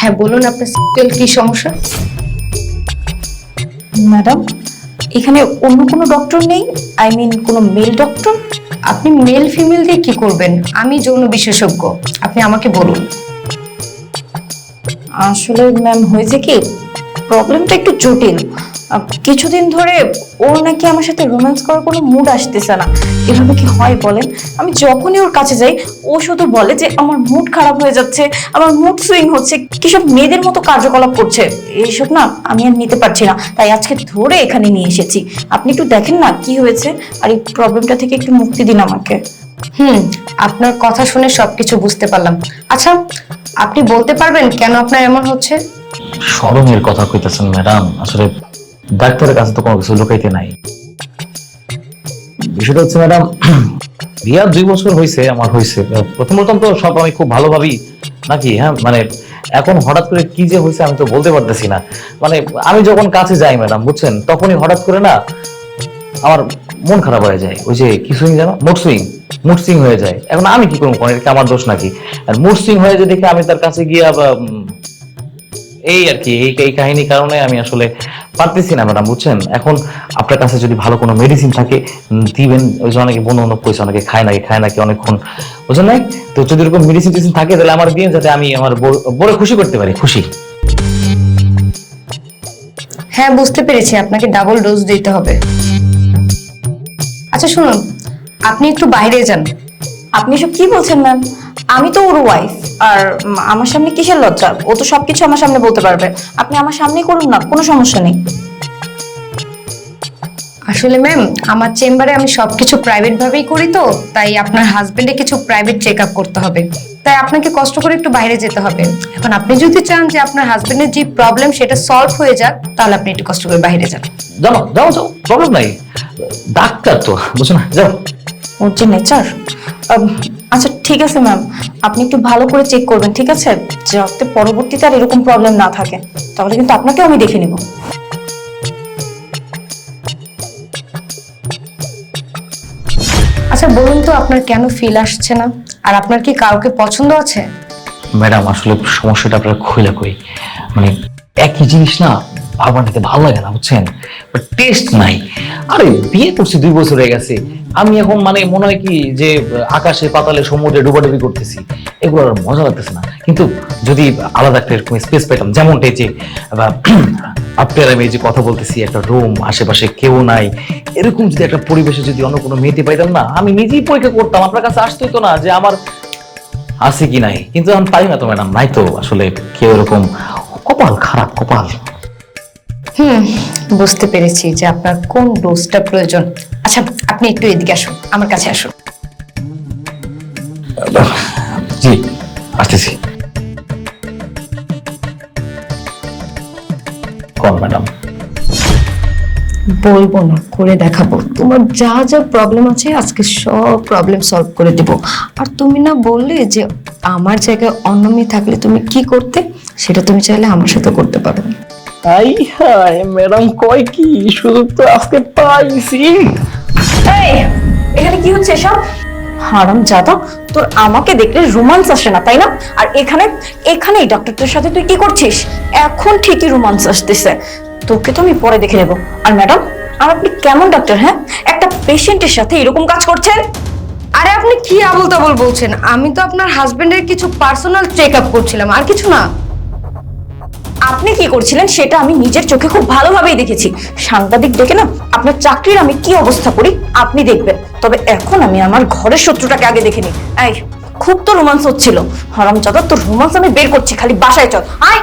হ্যাঁ বলুন আপনার সিক্সুয়াল কি সমস্যা? ম্যাডাম এখানে অন্য কোনো ডক্টর নেই? আই মিন কোনো মেল ডক্টর আপনি মেল ফিমেল দিয়ে কি করবেন? আমি যৌন বিশেষজ্ঞ। আপনি আমাকে বলুন। আসলে ম্যাম হয়েছে কি? প্রবলেমটা একটু জটিল। কিছুদিন ধরে ওর নাকি আমার সাথে রোম্যান্স করার কোনো মুড আসতেছে না। এভাবে কি হয় বলেন? আমি যখনই ওর কাছে যাই, ও শুধু বলে যে, আমার মুড খারাপ হয়ে যাচ্ছে, আমার মুড সুইং হচ্ছে কিসব মেয়েদের মতো কার্যকলাপ করছে? এইসব না আমি আর নিতে পারছি না। তাই আজকে ধরে এখানে নিয়ে এসেছি। আপনি একটু দেখেন না কি হয়েছে, আর এই প্রবলেমটা থেকে একটু মুক্তি দিন আমাকে। হুম, আপনার কথা শুনে সবকিছু বুঝতে পারলাম। আচ্ছা আপনি বলতে পারবেন কেন আপনার এমন হচ্ছে? স্মরণের কথা কইতেছেন ম্যাডাম। আসলে ডাক্তারের কাছে তো কোনো কিছু লুকাইতে নাই। বিষয়টা হচ্ছে ম্যাডাম দুই বছর হয়েছে আমার হয়েছে প্রথম প্রথম তো সব আমি খুব ভালোভাবেই নাকি হ্যাঁ মানে এখন হঠাৎ করে কি যে হয়েছে আমি তো বলতে পারতেছি না। মানে আমি যখন কাছে যাই ম্যাডাম, বুঝছেন, তখনই হঠাৎ করে না আমার মন খারাপ হয়ে যায়। ওই যে কি সুইং জানো মুড সুইং। মুড সুইং হয়ে যায়। এখন আমি কি করব? আমার দোষ নাকি? আর মুড সুইং হয়ে যে দেখে আমি তার কাছে গিয়া এই আর কি, এই কাহিনী কারণে আমি আসলে পারতেছি না ম্যাডাম বুঝছেন? এখন আপনার কাছে যদি ভালো কোনো মেডিসিন থাকে দিবেন। ওই যে অনেকে বন্য অন্য পয়সা অনেকে খায় নাকি খায় নাকি, অনেকক্ষণ বুঝছেন নাই? তো যদি এরকম মেডিসিন টেডিসিন থাকে, তাহলে আমার দিন যাতে আমি আমার বউরে খুশি করতে পারি, খুশি। হ্যাঁ বুঝতে পেরেছি। আপনাকে ডাবল ডোজ দিতে হবে। আচ্ছা শুনুন, আপনি একটু বাইরে যান। আপনি সব কি বলছেন ম্যাম আমি তো ওর ওয়াইফ আর আমার সামনে কিসের লজ্জা? ও তো সবকিছু আমার সামনে বলতে পারবে। আপনি আমার সামনেই করুন না কোনো সমস্যা নেই। আসলে ম্যাম আমার চেম্বারে আমি সবকিছু প্রাইভেট ভাবেই করি তো তাই আপনার হাজবেন্ডে কিছু প্রাইভেট চেক আপ করতে হবে। তাই আপনাকে কষ্ট করে একটু বাইরে যেতে হবে। এখন আপনি যদি চান যে আপনার হাজবেন্ডের যে প্রবলেম সেটা সলভ হয়ে যাক তাহলে আপনি একটু কষ্ট করে বাইরে যান। যাও যাও যাও প্রবলেম নাই। ডাক্তার তো বুঝছ না? যাও। ওর নেচার আচ্ছা ঠিক আছে ম্যাম আপনি একটু ভালো করে চেক করবেন, ঠিক আছে? যাতে পরবর্তীতে আর এরকম প্রবলেম না থাকে। তাহলে কিন্তু আপনাকেও আমি দেখে নিব। আচ্ছা বলুন তো, আপনার কেন ফিল আসছে না? আর আপনার কি কাউকে পছন্দ আছে? ম্যাডাম, আসলে সমস্যাটা আপনার খুলে কই মানে একই জিনিস না বারবার নিতে ভালো লাগে না, বুঝছেন? বাট টেস্ট নাই। আরে, বিয়ে করছি দুই বছর হয়ে গেছে। আমি এখন মানে মনে হয় কি যে, আকাশে, পাতালে, সমুদ্রে ডুবাডুবি করতেছি, এগুলো আর মজা লাগতেছে না। কিন্তু যদি আলাদা একটা এরকম স্পেস পেতাম, যেমনটা এই যে আপনার আমি যে কথা বলতেছি, একটা রুম আশেপাশে কেউ নাই, এরকম যদি একটা পরিবেশে যদি অন্য কোনো মেয়েতে পাইতাম, না, আমি নিজেই পরীক্ষা করতাম, আপনার কাছে আসতেই তো না যে আমার আছে কি নাই। কিন্তু আমি পারি না তো ম্যাডাম নাই তো, আসলে কেউ এরকম। কপাল খারাপ, কপাল। হুম, বুঝতে পেরেছি যে আপনার কোন ডোজটা প্রয়োজন। আচ্ছা আপনি একটু এদিকে আসুন আমার কাছে আসুন। জি আসতেছি। কোন ম্যাডাম। বলব না করে দেখাবো। তোমার যা যা প্রবলেম আছে আজকে সব প্রবলেম সলভ করে দেব। আর তুমি না বললে যে আমার জায়গায় অন্য মেয়ে থাকলে তুমি কি করতে? সেটা তুমি চাইলে আমার সাথে করতে পারো। আই হাই ম্যাডাম কয় কি? সুযোগ তো আজকে পাইছি। এখানে কি হচ্ছে এসব? হারাম জাদা তোর আমাকে দেখলে রোমান্স আসে না তাই না? আর এখানে এখানে এই ডক্টরটার সাথে তুই কি করছিস? এখন ঠিকই রোমান্স আসতেছে। তোকে তো আমি পরে দেখে নেব। আর ম্যাডাম আর আপনি কেমন ডক্টর হ্যাঁ? একটা পেশেন্টের সাথে এরকম কাজ করছেন? আরে আপনি কি আবল তাবল বলছেন? আমি তো আপনার হাজবেন্ডের কিছু পার্সোনাল চেক আপ করছিলাম আর কিছু না। আপনি কি করছিলেন সেটা আমি নিজের চোখে খুব ভালোভাবেই দেখেছি। সাংবাদিক ডেকে না আপনার চাকরির আমি কি অবস্থা করি? আপনি দেখবেন। তবে এখন আমি আমার ঘরের শত্রুটাকে আগে দেখে নিই। খুব তো রোমান্স হচ্ছিল। হরাম চাদর তোর রোমান্স আমি বের করছি, খালি বাসায় চল। আয়!